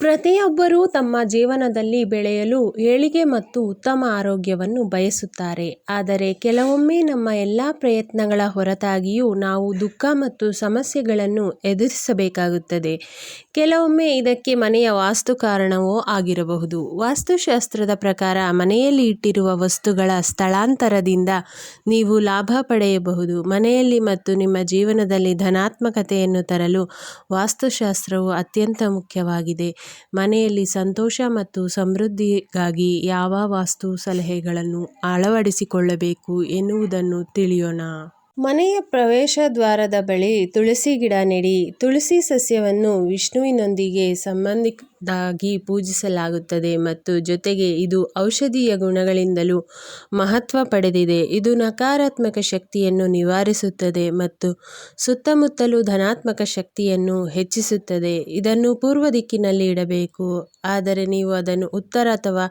ಪ್ರತಿಯೊಬ್ಬರೂ ತಮ್ಮ ಜೀವನದಲ್ಲಿ ಬೆಳೆಯಲು ಏಳಿಗೆ ಮತ್ತು ಉತ್ತಮ ಆರೋಗ್ಯವನ್ನು ಬಯಸುತ್ತಾರೆ. ಆದರೆ ಕೆಲವೊಮ್ಮೆ ನಮ್ಮ ಎಲ್ಲ ಪ್ರಯತ್ನಗಳ ಹೊರತಾಗಿಯೂ ನಾವು ದುಃಖ ಮತ್ತು ಸಮಸ್ಯೆಗಳನ್ನು ಎದುರಿಸಬೇಕಾಗುತ್ತದೆ. ಕೆಲವೊಮ್ಮೆ ಇದಕ್ಕೆ ಮನೆಯ ವಾಸ್ತು ಕಾರಣವೂ ಆಗಿರಬಹುದು. ವಾಸ್ತುಶಾಸ್ತ್ರದ ಪ್ರಕಾರ ಮನೆಯಲ್ಲಿ ಇಟ್ಟಿರುವ ವಸ್ತುಗಳ ಸ್ಥಳಾಂತರದಿಂದ ನೀವು ಲಾಭ ಪಡೆಯಬಹುದು. ಮನೆಯಲ್ಲಿ ಮತ್ತು ನಿಮ್ಮ ಜೀವನದಲ್ಲಿ ಧನಾತ್ಮಕತೆಯನ್ನು ತರಲು ವಾಸ್ತುಶಾಸ್ತ್ರವು ಅತ್ಯಂತ ಮುಖ್ಯವಾಗಿದೆ. ಮನೆಯಲ್ಲಿ ಸಂತೋಷ ಮತ್ತು ಸಮೃದ್ಧಿಗಾಗಿ ಯಾವ ವಾಸ್ತು ಸಲಹೆಗಳನ್ನು ಅಳವಡಿಸಿಕೊಳ್ಳಬೇಕು ಎನ್ನುವುದನ್ನು ತಿಳಿಯೋಣ. ಮನೆಯ ಪ್ರವೇಶ ದ್ವಾರದ ಬಳಿ ತುಳಸಿ ಗಿಡ ನೆಡಿ, ತುಳಸಿ ಸಸ್ಯವನ್ನು ವಿಷ್ಣುವಿನೊಂದಿಗೆ ಸಂಬಂಧಿಕದಾಗಿ ಪೂಜಿಸಲಾಗುತ್ತದೆ ಮತ್ತು ಜೊತೆಗೆ ಇದು ಔಷಧೀಯ ಗುಣಗಳಿಂದಲೂ ಮಹತ್ವ ಪಡೆದಿದೆ. ಇದು ನಕಾರಾತ್ಮಕ ಶಕ್ತಿಯನ್ನು ನಿವಾರಿಸುತ್ತದೆ ಮತ್ತು ಸುತ್ತಮುತ್ತಲೂ ಧನಾತ್ಮಕ ಶಕ್ತಿಯನ್ನು ಹೆಚ್ಚಿಸುತ್ತದೆ. ಇದನ್ನು ಪೂರ್ವ ದಿಕ್ಕಿನಲ್ಲಿ ಇಡಬೇಕು, ಆದರೆ ನೀವು ಅದನ್ನು ಉತ್ತರ ಅಥವಾ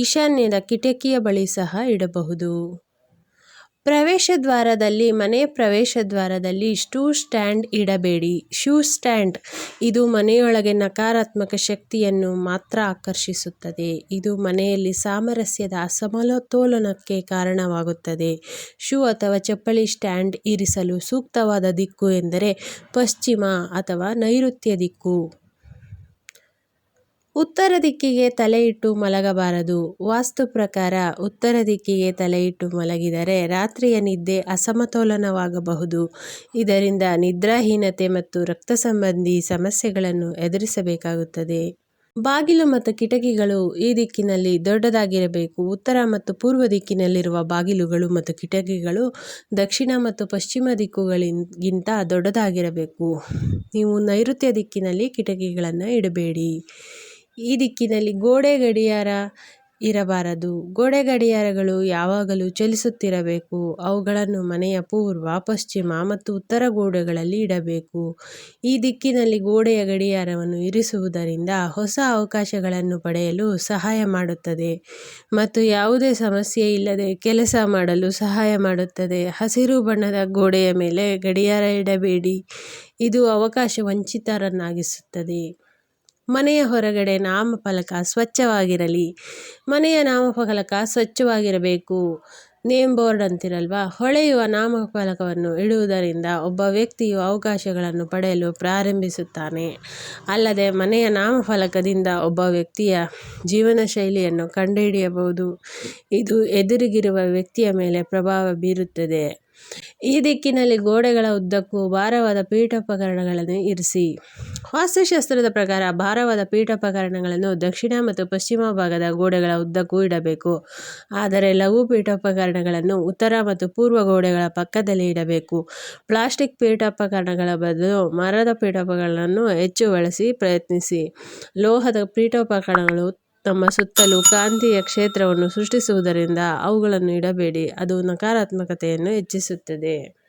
ಈಶಾನ್ಯದ ಕಿಟಕಿಯ ಬಳಿ ಸಹ ಇಡಬಹುದು. ಪ್ರವೇಶದ್ವಾರದಲ್ಲಿ ಪ್ರವೇಶ ದ್ವಾರದಲ್ಲಿ ಶೂ ಸ್ಟ್ಯಾಂಡ್ ಇಡಬೇಡಿ. Shoe stand. ಇದು ಮನೆಯೊಳಗೆ ನಕಾರಾತ್ಮಕ ಶಕ್ತಿಯನ್ನು ಮಾತ್ರ ಆಕರ್ಷಿಸುತ್ತದೆ. ಇದು ಮನೆಯಲ್ಲಿ ಸಾಮರಸ್ಯದ ಅಸಮತೋಲನಕ್ಕೆ ಕಾರಣವಾಗುತ್ತದೆ. ಶೂ ಅಥವಾ ಚಪ್ಪಲಿ ಸ್ಟ್ಯಾಂಡ್ ಇರಿಸಲು ಸೂಕ್ತವಾದ ದಿಕ್ಕು ಎಂದರೆ ಪಶ್ಚಿಮ ಅಥವಾ ನೈಋತ್ಯ ದಿಕ್ಕು. ಉತ್ತರ ದಿಕ್ಕಿಗೆ ತಲೆಯಿಟ್ಟು ಮಲಗಬಾರದು. ವಾಸ್ತು ಪ್ರಕಾರ ಉತ್ತರ ದಿಕ್ಕಿಗೆ ತಲೆಯಿಟ್ಟು ಮಲಗಿದರೆ ರಾತ್ರಿಯ ನಿದ್ದೆ ಅಸಮತೋಲನವಾಗಬಹುದು. ಇದರಿಂದ ನಿದ್ರಾಹೀನತೆ ಮತ್ತು ರಕ್ತ ಸಂಬಂಧಿ ಸಮಸ್ಯೆಗಳನ್ನು ಎದುರಿಸಬೇಕಾಗುತ್ತದೆ. ಬಾಗಿಲು ಮತ್ತು ಕಿಟಕಿಗಳು ಈ ದಿಕ್ಕಿನಲ್ಲಿ ದೊಡ್ಡದಾಗಿರಬೇಕು. ಉತ್ತರ ಮತ್ತು ಪೂರ್ವ ದಿಕ್ಕಿನಲ್ಲಿರುವ ಬಾಗಿಲುಗಳು ಮತ್ತು ಕಿಟಕಿಗಳು ದಕ್ಷಿಣ ಮತ್ತು ಪಶ್ಚಿಮ ದಿಕ್ಕುಗಳಿಗಿಂತ ದೊಡ್ಡದಾಗಿರಬೇಕು. ನೀವು ನೈಋತ್ಯ ದಿಕ್ಕಿನಲ್ಲಿ ಕಿಟಕಿಗಳನ್ನು ಇಡಬೇಡಿ. ಈ ದಿಕ್ಕಿನಲ್ಲಿ ಗೋಡೆ ಗಡಿಯಾರ ಇರಬಾರದು. ಗೋಡೆ ಗಡಿಯಾರಗಳು ಯಾವಾಗಲೂ ಚಲಿಸುತ್ತಿರಬೇಕು. ಅವುಗಳನ್ನು ಮನೆಯ ಪೂರ್ವ, ಪಶ್ಚಿಮ ಮತ್ತು ಉತ್ತರ ಗೋಡೆಗಳಲ್ಲಿ ಇಡಬೇಕು. ಈ ದಿಕ್ಕಿನಲ್ಲಿ ಗೋಡೆಯ ಗಡಿಯಾರವನ್ನು ಇರಿಸುವುದರಿಂದ ಹೊಸ ಅವಕಾಶಗಳನ್ನು ಪಡೆಯಲು ಸಹಾಯ ಮಾಡುತ್ತದೆ ಮತ್ತು ಯಾವುದೇ ಸಮಸ್ಯೆ ಇಲ್ಲದೆ ಕೆಲಸ ಮಾಡಲು ಸಹಾಯ ಮಾಡುತ್ತದೆ. ಹಸಿರು ಬಣ್ಣದ ಗೋಡೆಯ ಮೇಲೆ ಗಡಿಯಾರ ಇಡಬೇಡಿ. ಇದು ಅವಕಾಶ ವಂಚಿತರನ್ನಾಗಿಸುತ್ತದೆ. ಮನೆಯ ಹೊರಗಡೆ ನಾಮಫಲಕ ಸ್ವಚ್ಛವಾಗಿರಲಿ. ಮನೆಯ ನಾಮಫಲಕ ಸ್ವಚ್ಛವಾಗಿರಬೇಕು. ನೇಮ್ ಬೋರ್ಡ್ ಅಂತಿರಲ್ವಾ? ಹೊಳೆಯುವ ನಾಮಫಲಕವನ್ನು ಇಡುವುದರಿಂದ ಒಬ್ಬ ವ್ಯಕ್ತಿಯು ಅವಕಾಶಗಳನ್ನು ಪಡೆಯಲು ಪ್ರಾರಂಭಿಸುತ್ತಾನೆ. ಅಲ್ಲದೆ ಮನೆಯ ನಾಮಫಲಕದಿಂದ ಒಬ್ಬ ವ್ಯಕ್ತಿಯ ಜೀವನ ಶೈಲಿಯನ್ನು ಕಂಡುಹಿಡಿಯಬಹುದು. ಇದು ಎದುರಿಗಿರುವ ವ್ಯಕ್ತಿಯ ಮೇಲೆ ಪ್ರಭಾವ ಬೀರುತ್ತದೆ. ಈ ದಿಕ್ಕಿನಲ್ಲಿ ಗೋಡೆಗಳ ಉದ್ದಕ್ಕೂ ಭಾರವಾದ ಪೀಠೋಪಕರಣಗಳನ್ನು ಇರಿಸಿ. ವಾಸ್ತುಶಾಸ್ತ್ರದ ಪ್ರಕಾರ ಭಾರವಾದ ಪೀಠೋಪಕರಣಗಳನ್ನು ದಕ್ಷಿಣ ಮತ್ತು ಪಶ್ಚಿಮ ಭಾಗದ ಗೋಡೆಗಳ ಉದ್ದಕ್ಕೂ ಇಡಬೇಕು. ಆದರೆ ಲಘು ಪೀಠೋಪಕರಣಗಳನ್ನು ಉತ್ತರ ಮತ್ತು ಪೂರ್ವ ಗೋಡೆಗಳ ಪಕ್ಕದಲ್ಲಿ ಇಡಬೇಕು. ಪ್ಲಾಸ್ಟಿಕ್ ಪೀಠೋಪಕರಣಗಳ ಬದಲು ಮರದ ಪೀಠೋಪಕರಣಗಳನ್ನು ಹೆಚ್ಚು ಬಳಸಿ ಪ್ರಯತ್ನಿಸಿ. ಲೋಹದ ಪೀಠೋಪಕರಣಗಳು ತಮ್ಮ ಸುತ್ತಲೂ ಕಾಂತೀಯ ಕ್ಷೇತ್ರವನ್ನು ಸೃಷ್ಟಿಸುವುದರಿಂದ ಅವುಗಳನ್ನು ಇಡಬೇಡಿ. ಅದು ನಕಾರಾತ್ಮಕತೆಯನ್ನು ಹೆಚ್ಚಿಸುತ್ತದೆ.